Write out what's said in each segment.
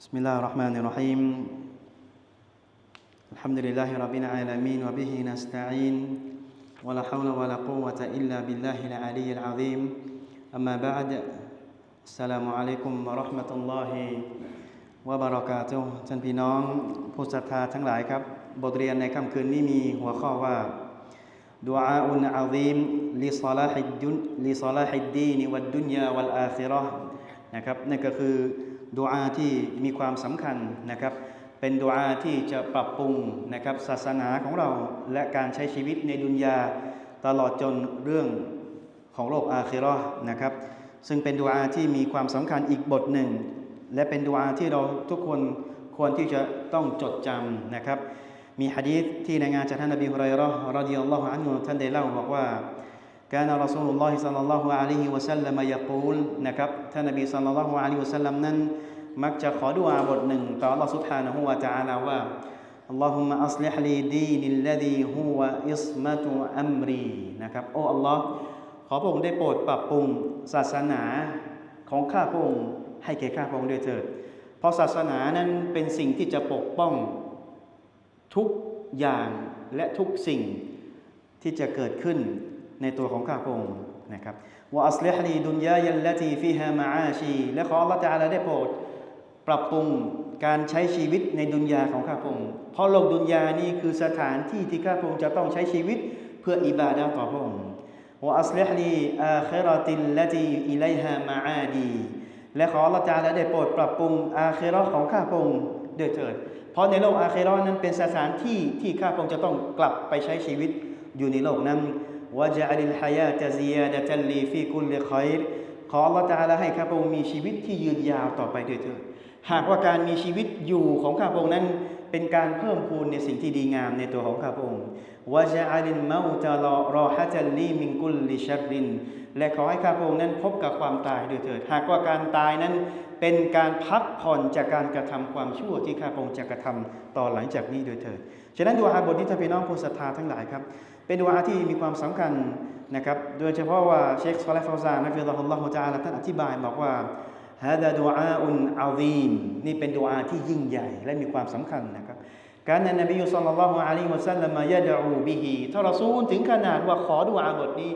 بسم الله الرحمن الرحيم الحمد لله رب العالمين وبه نستعين ولا حول ولا قوة إلا بالله العلي العظيم أما بعد السلام عليكم ورحمة الله وبركاته ท่านพี่น้องผู้ศรัทธาทั้งหลายครับ บทเรียนในค่ำคืนนี้มีหัวข้อว่าดุอาอุนอาซีมลิซาลาฮิดดุนลิซาลาฮิดดีนวัดดุนยาวัลอาคิเราะห์นะครับนั่นก็คือ ดุอาที่มีความสำคัญนะครับ เป็นดุอาที่จะปรับปรุงนะครับศาสนาของเราและการใช้ชีวิตในดุนยาตลอดจนเรื่องของโลกอาคิเราะห์นะครับ ซึ่งเป็นดุอาที่มีความสำคัญอีกบทหนึ่ง และเป็นดุอาที่เราทุกคนควรที่จะต้องจดจำนะครับ มีฮะดีษที่ในงานจากท่านนบีฮุไรเราะห์รดิยัลลอฮุอันฮุท่านได้เล่าบอกว่า كان رسول الله صلى الله عليه وسلم يقول นะครับท่านนบี صلى الله عليه وسلم นั้น มักจะขอดุอาบทหนึ่งต่อ Allah سبحانه และ تعالى ว่า اللهم أصلح لي ديني الذي هو إصمة أمري นะครับโอ้ Allah ขอพระองค์ได้โปรดปรับปรุงศาสนาของข้าพระองค์ให้แก่ข้าพระองค์ด้วยเถิด เพราะศาสนานั้นเป็นสิ่งที่จะปกป้องทุกอย่างและทุกสิ่งที่จะเกิดขึ้น ในตัวของข้าพระองค์นะครับว่าอัสลิฮลีดุนยายัลลตีฟิฮามาอาชี และขออัลลอฮฺตะอาลาได้โปรด ปรับปรุงการใช้ชีวิตในดุนยาของข้าพระองค์ เพราะโลกดุนยานี่คือสถานที่ที่ข้าพระองค์จะต้องใช้ชีวิตเพื่ออิบาดะห์ต่อพระองค์ว่าอัสลิฮลีอาคิรติลลตีอิไลฮามาอาดีและขออัลลอฮฺตะอาลาได้โปรดปรับปรุงอาคราะของข้าพระองค์ด้วยเถิด เพราะในโลกอาคราะนั้นเป็นสถานที่ที่ข้าพระองค์จะต้องกลับไปใช้ชีวิตอยู่ในโลกนั้น วะจัลิลฮายาตะซียาดะตัลลีฟีกุลลิคอยรขออัลลอฮฺตะอาลาให้ข้าพระองค์มีชีวิตที่ยืนยาวต่อไปด้วยเถิดหากว่าการมีชีวิตอยู่ของข้าพระองค์นั้น เป็นการเพิ่มพูนในสิ่งที่ดีงามในตัวของข้าพระองค์วะจอัลินเมาตะรอฮะจัลลีมินกุลลิชัรริน และขอให้ข้าพระองค์นั้นพบกับความตายด้วยเถิด หากว่าการตายนั้นเป็นการพักผ่อนจากการกระทำความชั่วที่ข้าพระองค์จะกระทำต่อหลังจากนี้ด้วยเถิด ฉะนั้นดูอาบทนี้ท่านพี่น้องผู้ศรัทธาทั้งหลายครับ เป็นดุอาที่มีความสำคัญนะครับ โดยเฉพาะว่าเชคซอลฟาซานะฟิลลอฮุลลอฮุจาลท่านอธิบายบอกว่าฮาดาดูอาอุนอาวีมนี่เป็นดุอาที่ยิ่งใหญ่และมีความสำคัญนะครับ การนั้นนบีสุลต่านลลอฮุอะลัยฮิวะสัลลัมยะดะอูบิฮีทารซูลถึงขนาดว่าขอดุอาบทนี้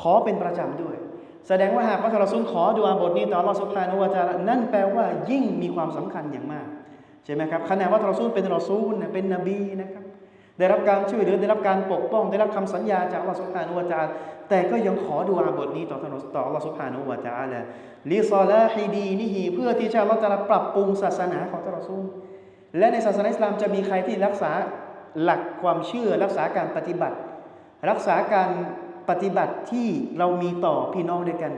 ขอเป็นประจำด้วย แสดงว่าหากว่าทารซูลขอดุอาบทนี้ต่อเราสุภานุวะจานั่นแปลว่ายิ่งมีความสำคัญอย่างมาก ใช่ไหมครับขณะว่าทารซูลเป็นรอซูลเป็นนบีนะครับ ได้รับการช่วยเหลือได้รับการปกป้อง ได้รับคำสัญญาจากอัลลอฮฺสุบฮานุวาจาแต่ก็ยังขอดูอาบทนี้ต่อท่านต่ออัลลอฮฺสุบฮานุวาจาแหละลิซอละฮีดีนิฮีเพื่อที่ชาวเราจะปรับปรุงศาสนาของท่านรอซูลและในศาสนาอิสลามจะมีใครที่รักษาหลักความเชื่อรักษาการปฏิบัติ รักษาการปฏิบัติที่เรามีต่อพี่น้องด้วยกัน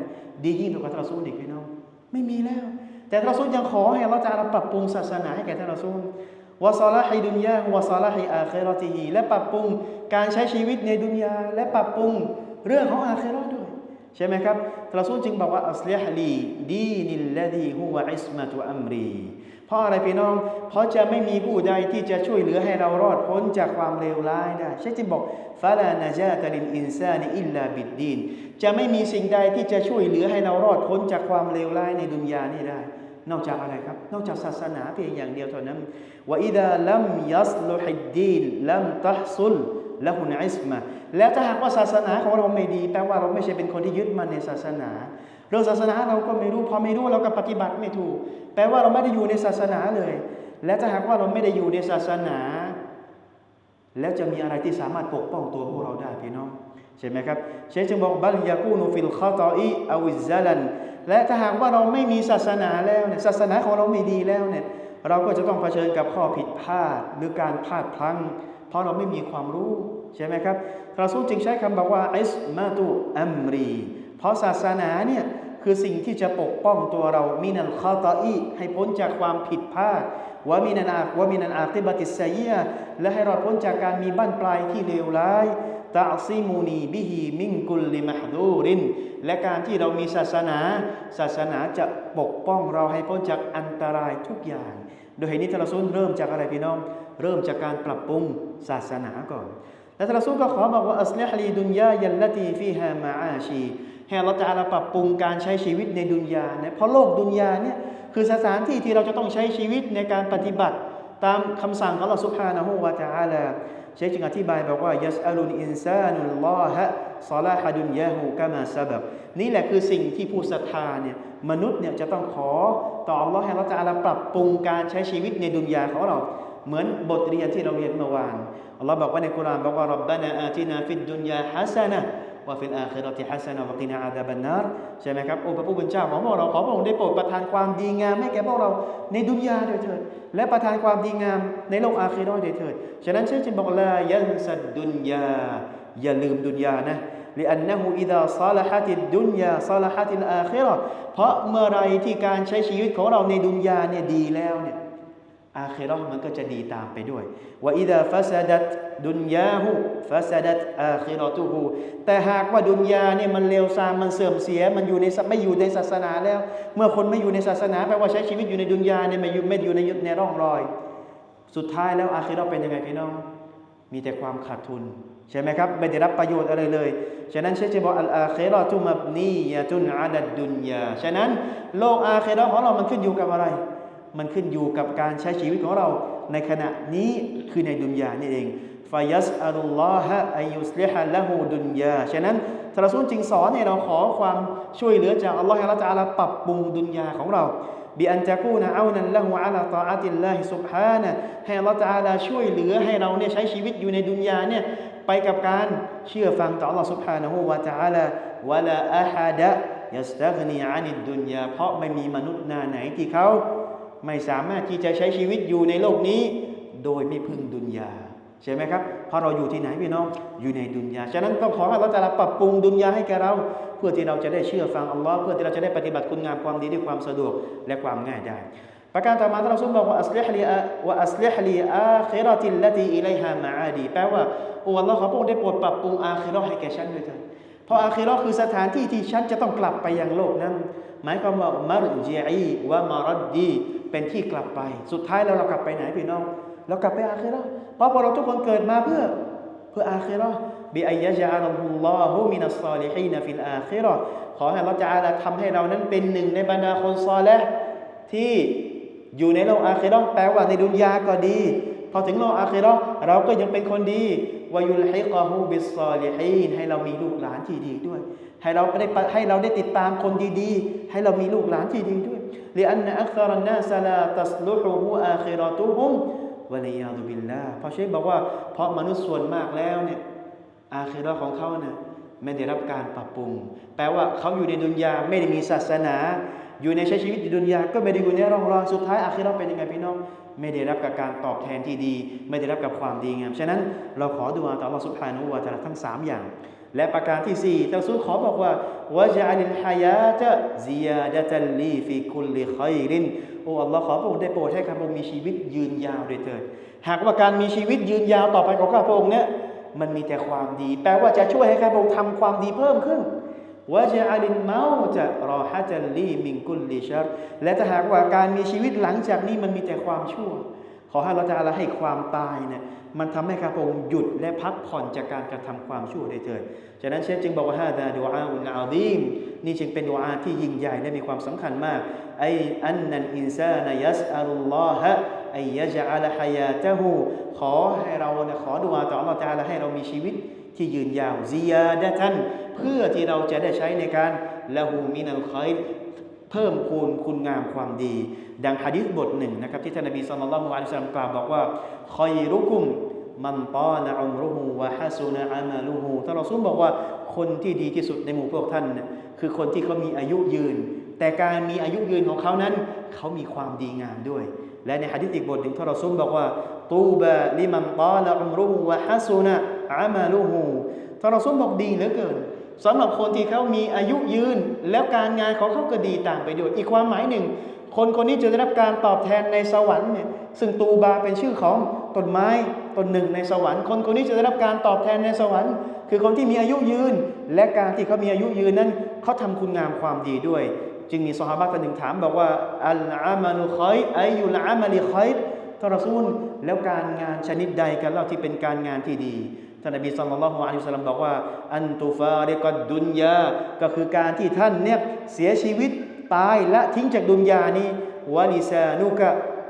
ดียิ่งกว่าท่านรอซูลอีกพี่น้อง ไม่มีแล้ว แต่ท่านรอซูยังขอให้เราจะปรับปรุงศาสนาให้แก่ท่านรอซู วะซาลาฮิดุนยาวะซาลาฮิอาเครอติฮีและปรับปรุงการใช้ชีวิตในดุนยา และปรับปรุงเรื่องของอาเคราะห์ด้วย ใช่ไหมครับท่านรอซูลจึงบอกว่าอัสลิฮลีดีนิลลดีฮุวะอิสมาตุอัมรีเพราะอะไรพี่น้อง เพราะจะไม่มีผู้ใดที่จะช่วยเหลือให้เรารอดพ้นจากความเลวร้ายได้ใช่จึงบอกฟาลานาจาตลินอินซานิอิลลาบิดดีนจะไม่มีสิ่งใดที่จะช่วยเหลือให้เรารอดพ้นจากความเลวร้ายในดุนยานี้ได้ นอกจากอะไรครับ นอกจากศาสนาเพียงอย่างเดียวเท่านั้นว่าอิดาลัมยัสลุฮิดดีนลัมตัฮซุลละหุนอิสมาแล้วถ้าหากว่าศาสนาของเราไม่ดี แปลว่าเราไม่ใช่เป็นคนที่ยึดมั่นในศาสนา เรื่องศาสนาเราก็ไม่รู้พอไม่รู้เราก็ปฏิบัติไม่ถูก แปลว่าเราไม่ได้อยู่ในศาสนาเลย และถ้าหากว่าเราไม่ได้อยู่ในศาสนา แล้วจะมีอะไรที่สามารถปกป้องตัวพวกเราได้พี่น้องใช่ไหมครับเชคจึงบอกบัลยากูนูฟิลคาตออีอวิซาลัน และถ้าหากว่าเราไม่มีศาสนาแล้วเนี่ยศาสนาของเราไม่ดีแล้วเนี่ยเราก็จะต้องเผชิญกับข้อผิดพลาดหรือการพลาดพลั้ง เพราะเราไม่มีความรู้ใช่ไหมครับพระสูจึงใช้คำบอกว่าอิสมาตุอัมรี เพราะศาสนาเนี่ยคือสิ่งที่จะปกป้องตัวเรามินัลคาตออีให้พ้นจากความผิดพลาดว่ามินันอากว่ามินันอาติบัติสเยียและให้รอดพ้นจากการมีบ้านปลายที่เลวร้าย ตาซิมูนีบิฮีมิงกุลลิมะดูริน และการที่เรามีศาสนา ศาสนาจะปกป้องเราให้พ้นจากอันตรายทุกอย่าง โดยเหตุนี้ทารซุนเริ่มจากอะไรพี่น้อง เริ่มจากการปรับปรุงศาสนาก่อน และทารซุนก็ขอบอกว่าอัสลิฮลีดุนยายัลลตีฟีฮามาอาชีให้เราจะอาปรับปรุงการใช้ชีวิตในดุนยาเนี่ยเพราะโลกดุนยาเนี่ยคือสถานที่ที่เราจะต้องใช้ชีวิตในการปฏิบัติ ตามคำสั่งของ Allah Subhanahu wa Taala เชคจึงอธิบายบอกว่ายัสอัลุนอินซานุลลอฮะซาลาฮดุนยาหูกามาซาบับนี่แหละคือสิ่งที่ผู้ศรัทธาเนี่ยมนุษย์เนี่ยจะต้องขอต่อ Allah ให้เราจะอาลาปรับปรุงการใช้ชีวิตในดุนยาของเราเหมือนบทเรียนที่เราเรียนเมื่อวานอัลลอฮ์บอกว่าในกุรานบอกว่ารับบานาอาตินาฟิดดุนยาฮัสนะ ว่าฟิลอาคิเราะติฮัสนะวะกินาอาดาบันนารใช่ไหมครับโอ้พระผู้เป็นเจ้าของพวกเราขอพระองค์ได้โปรดประทานความดีงามให้แก่พวกเราในดุนยาด้วยเถิดและประทานความดีงามในโลกอาคิเราะห์ด้วยเถิดฉะนั้นเช่นจึงบอกลายันสัดดุนยาอย่าลืมดุนยานะ لأنه إذا صلحت الدنيا صلحت الآخرة เพราะเมื่อไรที่การใช้ชีวิตของเราในดุนยาเนี่ยดีแล้วเนี่ย อาคิเราะห์มันก็จะดีตามไปด้วยว่าอิดาฟาซาดัตดุนยาหูฟาซาดัตอาคิเราะตุหูแต่หากว่าดุนยาเนี่ยมันเลวทรามมันเสื่อมเสีย มันอยู่ในไม่อยู่ในศาสนาแล้ว เมื่อคนไม่อยู่ในศาสนาแปลว่าใช้ชีวิตอยู่ในดุนยาเนี่ยไม่อยู่ไม่อยู่ในยุในร่องรอย สุดท้ายแล้วอาคิเราะห์เป็นยังไงพี่น้อง มีแต่ความขาดทุนใช่ไหมครับไม่ได้รับประโยชน์อะไรเลยฉะนั้นเชคจะบอกอัลอาคิเราะตุมับนียะตุนอาดัดดุนยาฉะนั้นโลกอาคิเราะห์ของเรามันขึ้นอยู่กับอะไร มันขึ้นอยู่กับการใช้ชีวิตของเราในขณะนี้คือในดุนยานี่เองฟายัสอัลลอฮะอายุสลิฮะละหูดุนยาฉะนั้นทรสุนจริงสอนเนี่ยเราขอความช่วยเหลือจากอัลลอฮฺละจาลาปรับปรุงดุนยาของเราบีอันจะกูนะเอานั้นละหูอัลตออัติลลาฮิสุบฮานะให้ละอาลาช่วยเหลือให้เราเนี่ยใช้ชีวิตอยู่ในดุนยาเนี่ยไปกับการเชื่อฟังต่ออัลลอฮฺสุบฮานะฮูวะจาลาวะลาอะฮะดะยัสตักนีอันิดดุนยาเพราะไม่มีมนุษย์หนาไหนที่เขา ไม่สามารถที่จะใช้ชีวิตอยู่ในโลกนี้ โดยไม่พึ่งดุนยาใช่ไหมครับเพราะเราอยู่ที่ไหนพี่น้องอยู่ในดุนยาฉะนั้นต้องขอให้เราแต่ละปรับปรุงดุนยาให้แก่เรา เพื่อที่เราจะได้เชื่อฟังอัลลอฮ์เพื่อที่เราจะได้ปฏิบัติคุณงามความดีด้วยความสะดวกและความง่ายได้ประการต่อมาท่านรอซูลบอกว่าอัสลิฮลีว่าอัสลิฮลีอาคิรติลลตีอิไลฮามาอาดีแปลว่าโอ้อัลลอฮ์ขอพระองค์ได้โปรดปรับปรุงอาคิราะห์ให้แก่ฉันด้วยเถิด เพราะอาคิเราะห์คือสถานที่ที่ฉันจะต้องกลับไปยังโลกนั้น หมายความว่ามารจีอีวะมารดีเป็นที่กลับไป สุดท้ายแล้วเรากลับไปไหนพี่น้องเรากลับไปอาคิเราะห์เพราะพวกเราทุกคนเกิดมาเพื่อเพื่ออาคิเราะห์บิอัยะจาอัลลอฮุมินัสซาลิฮีนฟิลอาคิเราะห์ขอให้เราจะอาลาทำให้เรานั้นเป็นหนึ่งในบรรดาคนซอเลห์ที่อยู่ในโลกอาคิเราะห์แปลว่าในดุนยาก็ดี พอถึงโลกอาคิเราะห์เราก็ยังเป็นคนดี วายุลฮิกะฮูบิสซาลิฮีนให้เรามีลูกหลานที่ดีด้วย ให้เราได้ให้เราได้ติดตามคนดีๆ ให้เรามีลูกหลานที่ดีด้วยลิอันอักษรันนาลาตัสลุฮูอาคิราะตุฮุมวะลัยาดุบิลลาเพราะเชคบอกว่าเพราะมนุษย์ส่วนมากแล้วเนี่ยอาคิราของเขาเนี่ยไม่ได้รับการปรับปรุง แปลว่าเขาอยู่ในดุนยาไม่ได้มีศาสนา อยู่ในใช้ชีวิตในดุนยาก็ไม่ได้อยู่ในร่องรอยสุดท้ายอาคิเราเป็นยังไงพี่น้อง ไม่ได้รับกับการตอบแทนที่ดี ไม่ได้รับกับความดีงามฉะนั้นเราขอดูอาต่อ Allah Subhanahu wa Taala ทั้ง 3 อย่าง และประการที่4ท่านซูขอบอกว่าวะจัลิลฮายาตะซิยาดะตัลลีฟิคุลลิขัยรินโอ้ Allah ขอพระองค์ได้โปรดให้ข้าพระองค์มีชีวิตยืนยาวด้วยเถิดหากว่าการมีชีวิตยืนยาวต่อไปของข้าพระองค์เนี่ยมันมีแต่ความดี แปลว่าจะช่วยให้ข้าพระองค์ทำความดีเพิ่มขึ้น วะจัลินเมาจะรอฮะจัลลีมิงกุลลิชัรและถ้าหากว่าการมีชีวิตหลังจากนี้มันมีแต่ความชั่ว ขอให้เราจะอะไรให้ความตายเนี่ยมันทำให้ข้าพระองค์หยุดและพักผ่อนจากการกระทำความชั่วได้เถิดฉะนั้นเชฟจึงบอกว่าฮาดาดูอาอุนอาดีมนี่จึงเป็นดูอาที่ยิ่งใหญ่และมีความสำคัญมากไออันนันอินซานยัสอัลลอฮะไอยะจะอัลฮายาตะฮูขอให้เราเนี่ยขอดูอาต่ออัลลอฮฺตะอาลาให้เรามีชีวิต ที่ยืนยาวซียาดะทันเพื่อที่เราจะได้ใช้ในการละหูมินัลคอยเพิ่มพูนคุณงามความดี ดังฮะดิษบทหนึ่งนะครับที่ท่านนบีสุลต่านละฮ์มุอะลัยฮิสลามกล่าวบอกว่าคอยรุกุมมันตาละอุมรุฮูวะฮัสุนะอามาลุฮูท่านรอซูลบอกว่าคนที่ดีที่สุดในหมู่พวกท่านนะคือคนที่เขามีอายุยืน แต่การมีอายุยืนของเขานั้น เขามีความดีงามด้วย และในฮะดิษอีกบทหนึ่งท่านรอซูลบอกว่าตูบะลิมันตาละอุมรุฮูวะฮัสุนะ อามาลุฮูท่านรอซูลบอกดีเหลือเกินสำหรับคนที่เขามีอายุยืน แล้วการงานของเขาก็ดีต่ามไปด้วยอีกความหมายหนึ่ง คนคนนี้จะได้รับการตอบแทนในสวรรค์เนี่ยซึ่งตูบาเป็นชื่อของต้นไม้ต้นหนึ่งในสวรรค์ คนคนนี้จะได้รับการตอบแทนในสวรรค์ คือคนที่มีอายุยืน และการที่เขามีอายุยืนนั้นเขาทำคุณงามความดีด้วย จึงมีสหายท่านหนึ่งถามบอกว่าอัลอามาลุคอยอายุลอามาลิคอยทรซูลแล้วการงานชนิดใดกันเล่าที่เป็นการงานที่ดี ท่านนบีสุลต่านละฮ์อะลัยฮิสลัมบอกว่า อันตุฟาริกัดดุนยา ก็คือการที่ท่านเนี่ยเสียชีวิตตายและทิ้งจากดุนยานี้วานิซานุกะ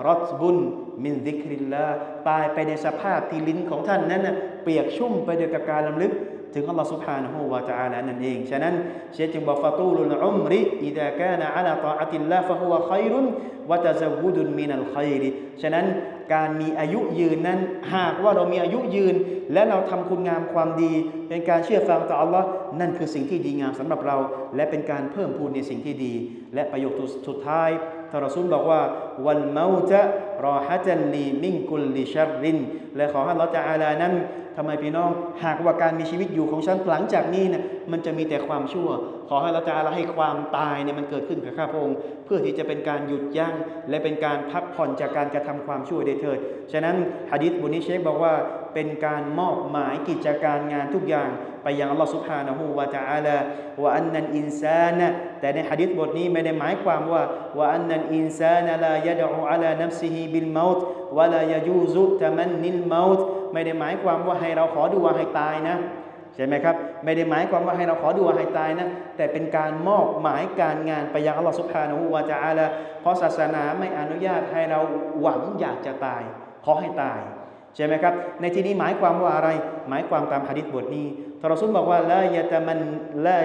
รัตบุนมินดิกริลลาตายไปในสภาพที่ลิ้นของท่านนั้นเปียกชุ่มไปด้วยกับการลำลึก ถึงอัลลอฮ์ سبحانه และ تعالى นั่นเอง ฉะนั้นเชคจึงบอกฟาตูลุลอุมริอิดะกานะอะลาตาอะติลลาฟะฮุวะคัยรุนวะตะซะวุดุนมินัลคัยริฉะนั้นการมีอายุยืนนั้น หากว่าเรามีอายุยืน และเราทำคุณงามความดี เป็นการเชื่อฟังต่ออัลลอฮ์นั่นคือสิ่งที่ดีงามสำหรับเรา และเป็นการเพิ่มพูนในสิ่งที่ดี และประโยคสุดท้าย ท่านรอซูลบอกว่าวันเมาจะรอฮะจันลีมิงกุลลิชัรริน และขอให้เราจะอาลานั้นทำไมพี่น้อง หากว่าการมีชีวิตอยู่ของฉันหลังจากนี้เนี่ยมันจะมีแต่ความชั่ว อให้เราจะอาลาให้ความตายเนี่ยมันเกิดขึ้นกับข้าพระองค์ เพื่อที่จะเป็นการหยุดยั้งและเป็นการพักผ่อนจากการกระทำความชั่วได้เถิด ฉะนั้นฮะดิษบุนิเชคบอกว่าเป็นการมอบหมายกิจการงานทุกอย่างไปยังอัลลอฮฺสุบฮานะฮูวะตะอาลาว่าอันนันอินซานะแต่ในฮะดิษบทนี้ไม่ได้หมายความว่าว่าอันนันอินซานะลายะดอูอะลานัฟซิฮิบิลมาต์วะลายะยูซุตะมันนิลมาต์ไม่ได้หมายความว่าให้เราขอดูว่าให้ตายนะ ใช่ไหมครับ ไม่ได้หมายความว่าให้เราขอดูว่าให้ตายนะ แต่เป็นการมอบหมายการงานไปยังอัลลอฮฺสุบฮานะฮูวะตะอาลาเพราะศาสนาไม่อนุญาตให้เราหวังอยากจะตาย ขอให้ตาย ใช่ไหมครับ ในที่นี้หมายความว่าอะไร หมายความตามหะดิษบทนี้ทรสุลบอกว่าละยะตะมันละ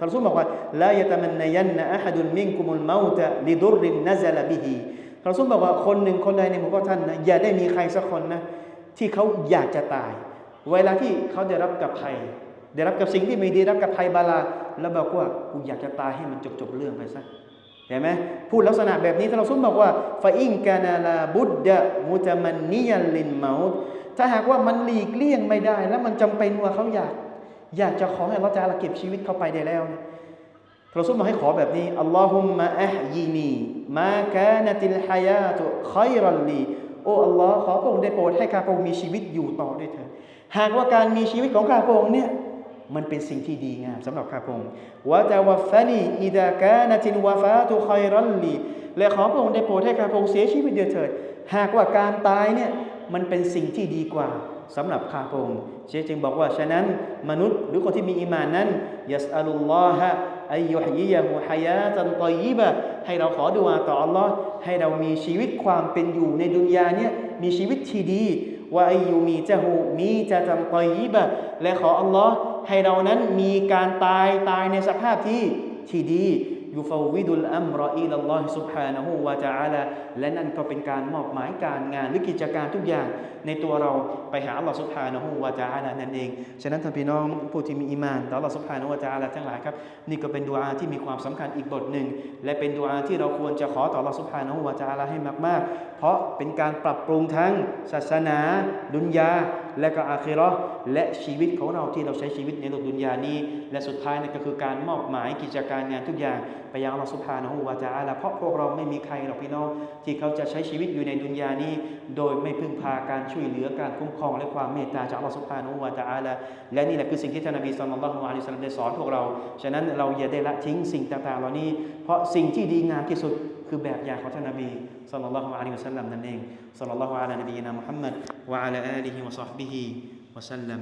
ทรสุลบอกว่าละยะตะมันนยันนะอะฮัดุนมิงกุมุลเมาตะลิดุรินนะซะลบิฮีทรสุลบอกว่าคนหนึ่งคนใดในหมู่พวกท่านนะอย่าได้มีใครสักคนนะที่เขาอยากจะตาย เวลาที่เขาได้รับกับภัย ได้รับกับสิ่งที่ไม่ดีรับกับภัยบาลา แล้วบอกว่ากูอยากจะตายให้มันจบจบเรื่องไปซะเห็นไหมพูดลักษณะแบบนี้ท่านเราซุมบอกว่าฟาอิงกานาลาบุดดะมุตมันนิยันลินเมาส์ถ้าหากว่ามันหลีกเลี่ยงไม่ได้ แล้วมันจำเป็นว่าเขาอยาก อยากจะขอให้เราจะละเก็บชีวิตเขาไปได้แล้วเราซุมมาให้ขอแบบนี้อัลลอฮุมมะอัฮยีนีมากานติลฮายาตุคอยรัลลีโอ้อัลลอฮ์ขอพระองค์ได้โปรดให้ข้าพระองค์มีชีวิตอยู่ต่อด้วยเถิด หากว่าการมีชีวิตของข้าพระองค์เนี่ยมันเป็นสิ่งที่ดีงามสำหรับข้าพระองค์วะจะวัฟานีอิดากานะตินวาฟาตุคอยรัลลีและขอพระองค์ได้โปรดให้ข้าพระองค์เสียชีวิตเดียวเถิด หากว่าการตายเนี่ยมันเป็นสิ่งที่ดีกว่าสำหรับข้าพระองค์เชจึงบอกว่า ฉะนั้นมนุษย์หรือคนที่มีอีมานนั้นยัสอัลลอฮะอายุฮยียะฮูฮยาตันตอยีบะให้เราขอดุอาต่ออัลลอฮ์ให้เรามีชีวิตความเป็นอยู่ในดุนยาเนี่ยมีชีวิตที่ดี ว่าอายุมีจะหูมีจะตันตอยีบะและขออัลลอฮ์ให้เรานั้นมีการตายตายในสภาพที่ที่ดียูฟาวิดุลอัมรออีลลอฮิสุบฮานะฮูวะจาอาลาและนั่นก็เป็นการมอบหมายการงานหรือกิจการทุกอย่างในตัวเราไปหาอัลลอฮ์สุบฮานะฮูวะจาอาลานั่นเอง ฉะนั้นท่านพี่น้องผู้ที่มีอีมานต่ออัลลอฮ์สุบฮานะฮูวะจาอาลาทั้งหลายครับ นี่ก็เป็นดุอาที่มีความสำคัญอีกบทหนึ่ง และเป็นดุอาที่เราควรจะขอต่ออัลลอฮ์สุบฮานะฮูวะจาอาลาให้มากๆ ราะเป็นการปรับปรุงทั้งศาสนา ดุนยา และก็อาคิเราะห์และชีวิตของเราที่เราใช้ชีวิตในโลกดุนยานี้ และสุดท้ายนั่นก็คือการมอบหมายกิจการงานทุกอย่างไปยังอัลลอฮฺสุบฮานะฮูวะตะอาลาเพราะพวกเราไม่มีใครหรอกพี่น้องที่เขาจะใช้ชีวิตอยู่ในดุนยานี้ โดยไม่พึ่งพาการช่วยเหลือการคุ้มครองและความเมตตาจากอัลลอฮฺสุบฮานะฮูวะตะอาลาและนี่แหละคือสิ่งที่ท่านนบีสุลต่านละฮ์อะลัยฮิวะซัลลัมได้สอนพวกเราฉะนั้นเราอย่าได้ละทิ้งสิ่งต่างๆ เหล่านี้ เพราะสิ่งที่ดีงามที่สุด คือแบบอย่างของท่านนบีสัลลัลลอฮุอะลัยฮิวะสัลลัมนั่นเองสัลลัลลอฮุอะลัยนบีนะมุฮัมมัดวะอะลาอาลีฮิวะซอฮบิฮิวะสัลลัม